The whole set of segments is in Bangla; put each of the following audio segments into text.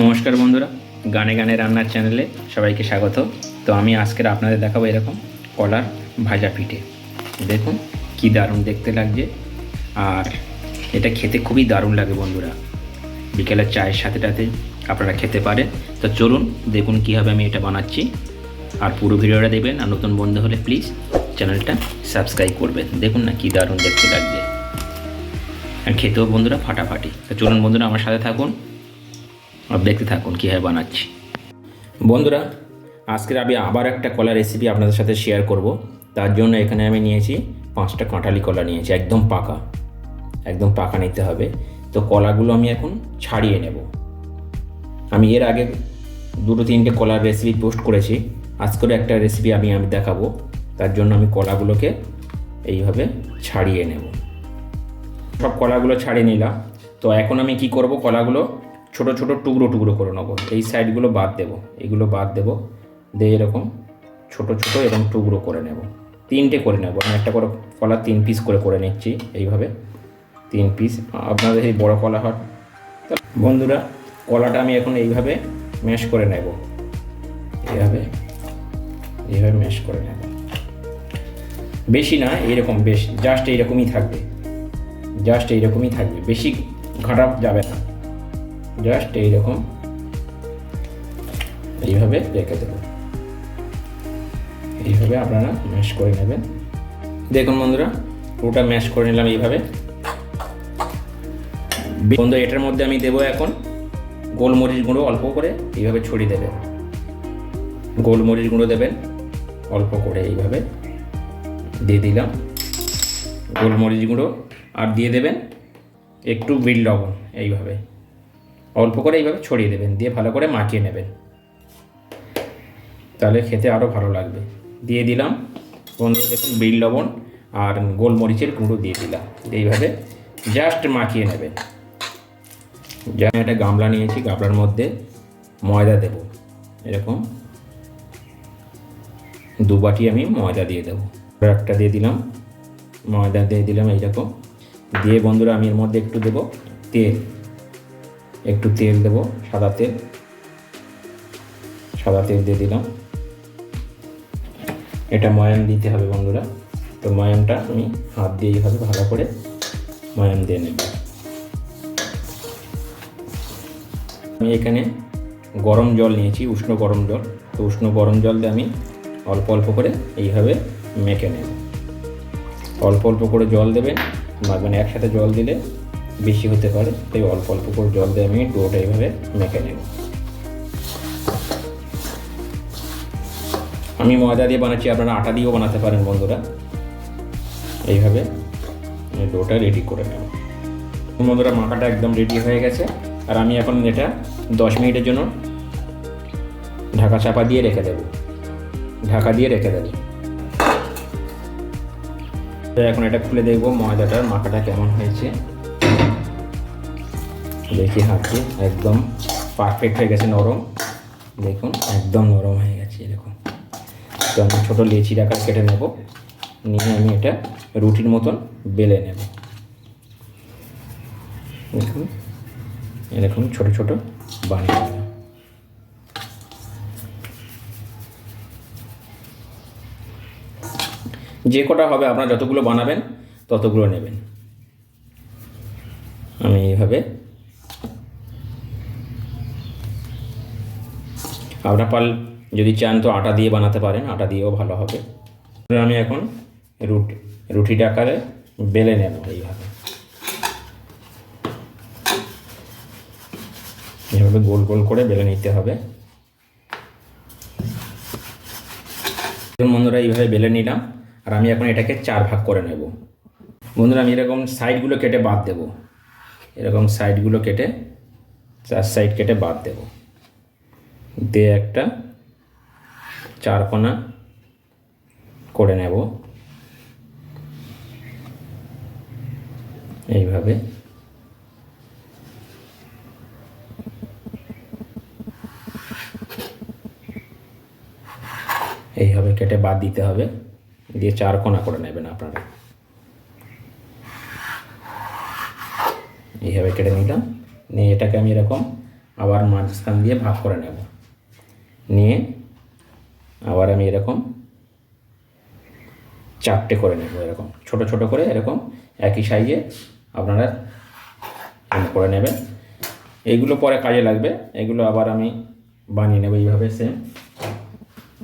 নমস্কার বন্ধুরা, গানে গানে রান্নার চ্যানেলে সবাইকে স্বাগত। তো আমি আজকের আপনাদের দেখাবো এরকম কলার ভাজা পিঠে। দেখুন কি দারুণ দেখতে লাগছে। আর এটা খেতে খুবই দারুণ লাগে বন্ধুরা। বিকেলের চায়ের সাথে সাথে আপনারা খেতে পারেন। তো চলুন দেখুন কীভাবে আমি এটা বানাচ্ছি। আর পুরো ভিডিওটা দেবেন আর নতুন বন্ধু হলে প্লিজ চ্যানেলটা সাবস্ক্রাইব করবেন। দেখুন না কি দারুণ দেখতে লাগছে। আর খেতেও বন্ধুরা ফাটাফাটি। তো চলুন বন্ধুরা আমার সাথে থাকুন। আর দেখতে থাকুন কীভাবে বানাচ্ছি। বন্ধুরা, আজকের আমি আবার একটা কলা রেসিপি আপনাদের সাথে শেয়ার করব। তার জন্য এখানে আমি নিয়েছি পাঁচটা কাঁঠালি কলা নিয়েছি, একদম পাকা। একদম পাকা নিতে হবে। তো কলাগুলো আমি এখন ছাড়িয়ে নেব। আমি এর আগে দুটো তিনটে কলার রেসিপি পোস্ট করেছি। আজকের একটা রেসিপি আমি আমি দেখাবো। তার জন্য আমি কলাগুলোকে এইভাবে ছাড়িয়ে নেব। সব কলাগুলো ছাড়িয়ে নিলাম। তো এখন আমি কি করব কলাগুলো? ছোট ছোট টুকরো টুকরো করে নেব। এই সাইডগুলো বাদ দেবো। এগুলো বাদ দেবো। দিয়ে এরকম ছোট ছোট এরকম টুকরো করে নেব। তিনটে করে নেব। আমি একটা করে কলা তিন পিস করে করে নিচ্ছি এইভাবে। তিন পিস আপনাদের এই বড় কলা হয় বন্ধুরা, কলাটা আমি এখন এইভাবে ম্যাশ করে নেব। এইভাবে এইভাবে ম্যাশ করে নেব। বেশি না, এইরকম বেশ জাস্ট এইরকমই থাকবে। জাস্ট এইরকমই থাকবে। বেশি ঘাটা যাবে না। জাস্ট এইরকম এইভাবে রেখে দেবো। এইভাবে আপনারা ম্যাশ করে নেবেন। দেখুন বন্ধুরা, পুরোটা ম্যাশ করে নিলাম এইভাবে। বন্ধু এটার মধ্যে আমি দেবো এখন গোলমরিচ গুঁড়ো অল্প করে এইভাবে ছড়িয়ে দেবেন। গোলমরিচ গুঁড়ো দেবেন অল্প করে এইভাবে। দিয়ে দিলাম গোলমরিচ গুঁড়ো। আর দিয়ে দেবেন একটু বিট লবণ এইভাবে। অল্প করে এইভাবে ছড়িয়ে দেবেন, দিয়ে ভালো করে মাখিয়ে নেবেন। তাহলে খেতে আরও ভালো লাগবে। দিয়ে দিলাম, বন্ধুরা দেখুন, বিট লবণ আর গোলমরিচের গুঁড়ো দিয়ে দিলাম। এইভাবে জাস্ট মাখিয়ে নেবেন। যা একটা গামলা নিয়েছি, গামলার মধ্যে ময়দা দেব। এরকম দু বাটি আমি ময়দা দিয়ে দেবো। একটা দিয়ে দিলাম, ময়দা দিয়ে দিলাম এইরকম। দিয়ে বন্ধুরা আমি এর মধ্যে একটু দেব তেল। একটু তেল দেব, সাদা তেল। সাদা তেল দিয়ে দিলাম। এটা ময়াম দিতে হবে বন্ধুরা। তো ময়ামটা আমি হাত দিয়ে এইভাবে ভালো করে ময়াম দিয়ে নেব। আমি এখানে গরম জল নিয়েছি, উষ্ণ গরম জল। তো উষ্ণ গরম জল দিয়ে আমি অল্প অল্প করে এইভাবে মেখে নেব। অল্প অল্প করে জল দেবেন মানে একসাথে জল দিলে বেশি হতে পারে, তাই অল্প অল্প করে জল দিয়ে আমি ডোটা এইভাবে মেখে নেব। আমি ময়দা দিয়ে বানাচ্ছি, আপনারা আটা দিয়েও বানাতে পারেন বন্ধুরা। এইভাবে ডোটা রেডি করে নেব। বন্ধুরা, মাখাটা একদম রেডি হয়ে গেছে। আর আমি এখন এটা দশ মিনিটের জন্য ঢাকা চাপা দিয়ে রেখে দেব। ঢাকা দিয়ে রেখে দেব। এখন এটা খুলে দেখব ময়দাটার মাখাটা কেমন হয়েছে। দেখি হাতে একদম পারফেক্ট হয়ে গেছে নরম। দেখুন, একদম নরম হয়ে গেছে, এরকম। তো আমি ছোটো লেচির আকার কেটে নেব। নিয়ে আমি এটা রুটির মতন বেলে নেব। দেখুন, এরকম ছোট ছোট বানিয়ে যে কটা হবে, আপনারা যতগুলো বানাবেন, ততগুলো নেবেন। আমি এইভাবে আপনার পাল যদি চান তো আটা দিয়ে বানাতে পারেন, আটা দিয়েও ভালো হবে। আমি এখন রুটি রুটিটা আকারে বেলে নেব এইভাবে। এইভাবে গোল গোল করে বেলে নিতে হবে। বন্ধুরা, এইভাবে বেলে নিলাম। আর আমি এখন এটাকে চার ভাগ করে নেব। বন্ধুরা, আমি এরকম সাইডগুলো কেটে বাদ দেব। এরকম সাইডগুলো কেটে, চার সাইড কেটে বাদ দেব। দিয়ে একটা চারকোনা করে নেব। এইভাবে। এইভাবে কেটে বাদ দিতে হবে। দিয়ে চার কোনা করে নেবেন আপনারা। এইভাবে কেটে নিলাম। নিয়ে এটাকে আমি এরকম আবার মাঝখান দিয়ে ভাগ করে নেব। আবার আমি এরকম চারটে করে নেব এরকম। ছোট ছোট করে এরকম একই সাইজে আপনারা করে নেবেন। এইগুলো পরে কাজে লাগবে। এগুলো আবার আমি বানিয়ে নেব এইভাবে সেম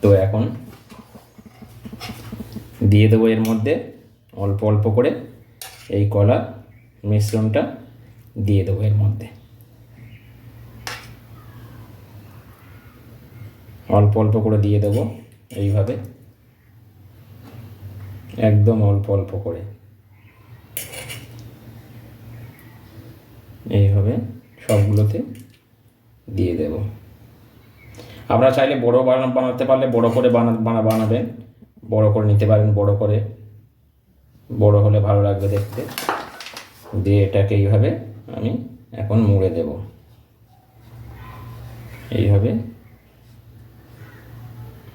তো এখন দিয়ে দেবো এর মধ্যে অল্প অল্প করে এই কলার মিশ্রণটা দিয়ে দেবো এর মধ্যে। অল্প অল্প করে দিয়ে দেবো এইভাবে। একদম অল্প অল্প করে। এইভাবে সবগুলোতে দিয়ে দেব। আপনারা চাইলে বড় বানা- বানাতে পারলে বড় করে বানা বানা, বানাবেন। বড় করে নিতে পারেন, বড় করে। বড় হলে ভালো লাগবে দেখতে। দিয়ে এটাকে এইভাবে আমি এখন মুড়ে দেব। এইভাবে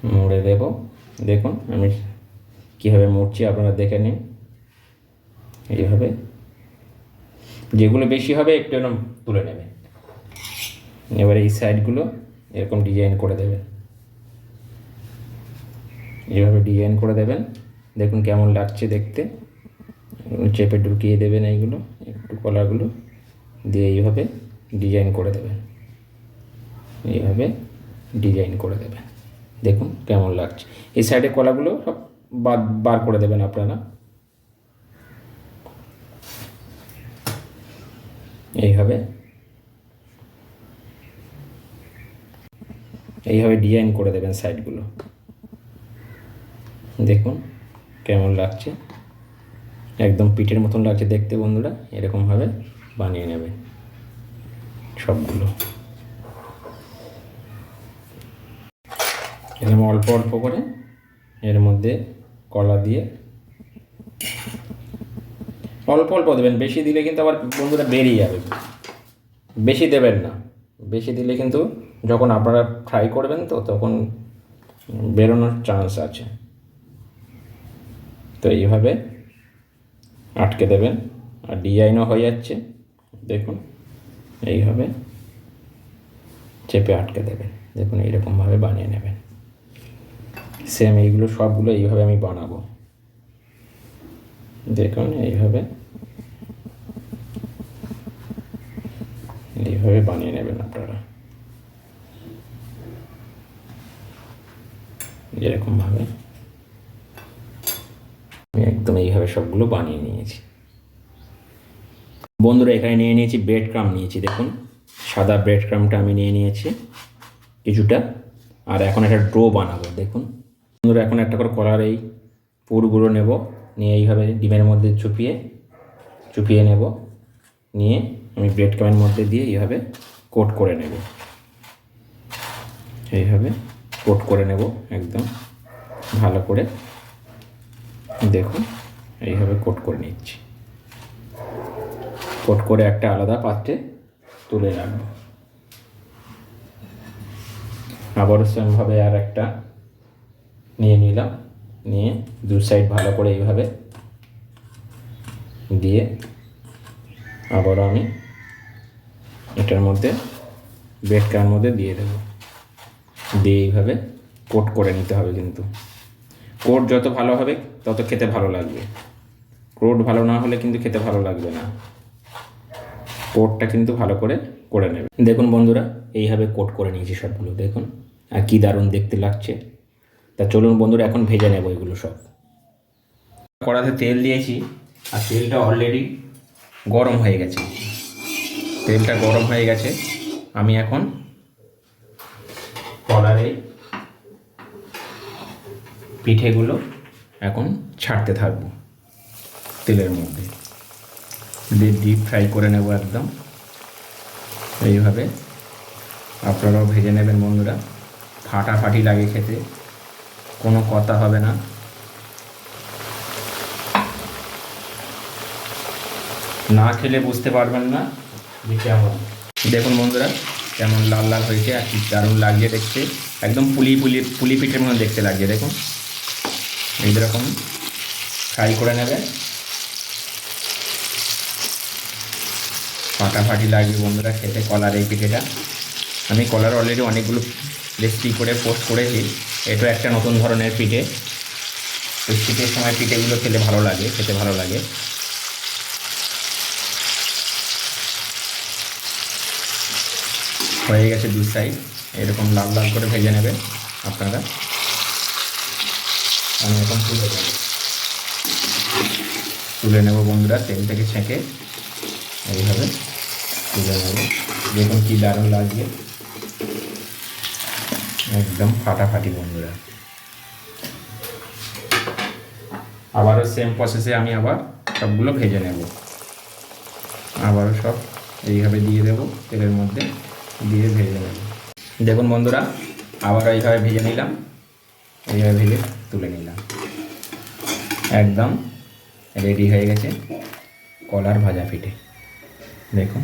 মুড়ে দেব। দেখুন, আমি কীভাবে মুড়ছি, আপনারা দেখে নিন। এইভাবে। যেগুলো বেশি হবে, একটু এরকম তুলে নেবে। এবারে এই সাইডগুলো এরকম ডিজাইন করে দেবেন এইভাবে ডিজাইন করে দেবেন। দেখুন কেমন লাগছে দেখতে। চেপে ঢুকিয়ে দেবেন এইগুলো, একটু কলাগুলো দিয়ে এইভাবে ডিজাইন করে দেবেন। এইভাবে ডিজাইন করে দেবেন। দেখুন কেমন লাগছে। এই সাইডে কলাগুলো সব বাদ, বার করে দেবেন আপনারা। এইভাবে। এইভাবে ডিজাইন করে দেবেন সাইডগুলো দেখুন কেমন লাগছে। একদম পিঠের মতন লাগছে দেখতে বন্ধুরা। এরকমভাবে বানিয়ে নেবে সবগুলো। এরকম অল্প অল্প করে এর মধ্যে কলা দিয়ে অল্প অল্প দেবেন। বেশি দিলে কিন্তু আবার বন্ধুরা বেরিয়ে যাবে। বেশি দেবেন না। বেশি দিলে কিন্তু যখন আপনারা ফ্রাই করবেন তো তখন বেরোনোর চান্স আছে। তো এইভাবে আটকে দেবেন। আর ডিজাইনও হয়ে যাচ্ছে। দেখুন, এইভাবে চেপে আটকে দেবেন। দেখুন, এইরকমভাবে বানিয়ে নেবেন। সেম এইগুলো সবগুলো এইভাবে আমি বানাবো। দেখুন এইভাবে এইভাবে বানিয়ে নেবেন আপনারা। এরকমভাবে আমি একদম এইভাবে সবগুলো বানিয়ে নিয়েছি। বন্ধুরা, এখানে নিয়ে নিয়েছি ব্রেড ক্রাম নিয়েছি, দেখুন। সাদা ব্রেড ক্রামটা আমি নিয়ে নিয়েছি কিছুটা। আর এখন একটা ড্রো বানাবো, দেখুন। বন্ধুরা, এখন একটা করে কলার এই পুরগুলো নেব। নিয়ে এইভাবে ডিমের মধ্যে চুপিয়ে চুপিয়ে নেব। নিয়ে আমি ব্রেড ক্রামের মধ্যে দিয়ে এইভাবে কোট করে নেব। এইভাবে কোট করে নেব একদম। ভালো করে দেখুন, এইভাবে কোট করে নিচ্ছি। কোট করে একটা আলাদা পাত্রে তুলে রাখব। আবারও সেমভাবে আর একটা নিয়ে নিলাম, নিয়ে দু সাইড ভালো করে এইভাবে দিয়ে আবারও আমি এটার মধ্যে বেডকার মধ্যে দিয়ে দেবো। দিয়ে এইভাবে কোট করে নিতে হবে কিন্তু। কোট যত ভালো হবে, তত খেতে ভালো লাগবে। কোট ভালো না হলে কিন্তু খেতে ভালো লাগবে না। কোটটা কিন্তু ভালো করে করে নেবে। দেখুন বন্ধুরা, এইভাবে কোট করে নিয়েছি সবগুলো। দেখুন, আর কী দারুণ দেখতে লাগছে। তা চলুন বন্ধুরা, এখন ভেজে নেব এগুলো সব। কড়াতে তেল দিয়েছি, আর তেলটা অলরেডি গরম হয়ে গেছে। তেলটা গরম হয়ে গেছে। আমি এখন কলারে পিঠেগুলো এখন ছাড়তে থাকব তেলের মধ্যে। দিয়ে ডিপ ফ্রাই করে নেব একদম। এইভাবে। আপনারাও ভেজে নেবেন বন্ধুরা। ফাটাফাটি লাগে খেতে। কোনো কথা হবে না। না খেলে বুঝতে পারবেন না। যে কেমন? দেখুন বন্ধুরা কেমন লাল লাল হয়েছে আর কি দারুণ লাগছে দেখতে। একদম পুলি পুলি পুলি পিঠের মতো দেখতে লাগছে দেখুন। এইরকম ফ্রাই করে নেবে। ফাটাফাটি লাগবে বন্ধুরা খেতে কলার এই পিঠেটা। আমি কলার অলরেডি অনেকগুলো রেসিপি করে পোস্ট করেছি। এটা একটা নতুন ধরনের পিঠে। ওই শীতের সময় পিঠেগুলো খেলে ভালো লাগে, খেতে ভালো লাগে। হয়ে গেছে দু সাইড এরকম লাল লাল করে ভেজে নেবে আপনারা। আমি এখন তুলে দেবো তুলে নেব বন্ধুরা, তেল থেকে ছেঁকে। এইভাবে তুলে নেব। দেখুন কী দারুণ লাগছে। একদম ফাটাফাটি বন্ধুরা। আবারও সেম প্রসেসে আমি আবার সবগুলো ভেজে নেব। আবারও সব এইভাবে দিয়ে দেব, তেলের মধ্যে দিয়ে ভেজে নেব। দেখুন বন্ধুরা, আবারও এইভাবে ভেজে নিলাম, এইভাবে ভেজে তুলে নিলাম। একদম রেডি হয়ে গেছে কলার ভাজা পিঠে। দেখুন।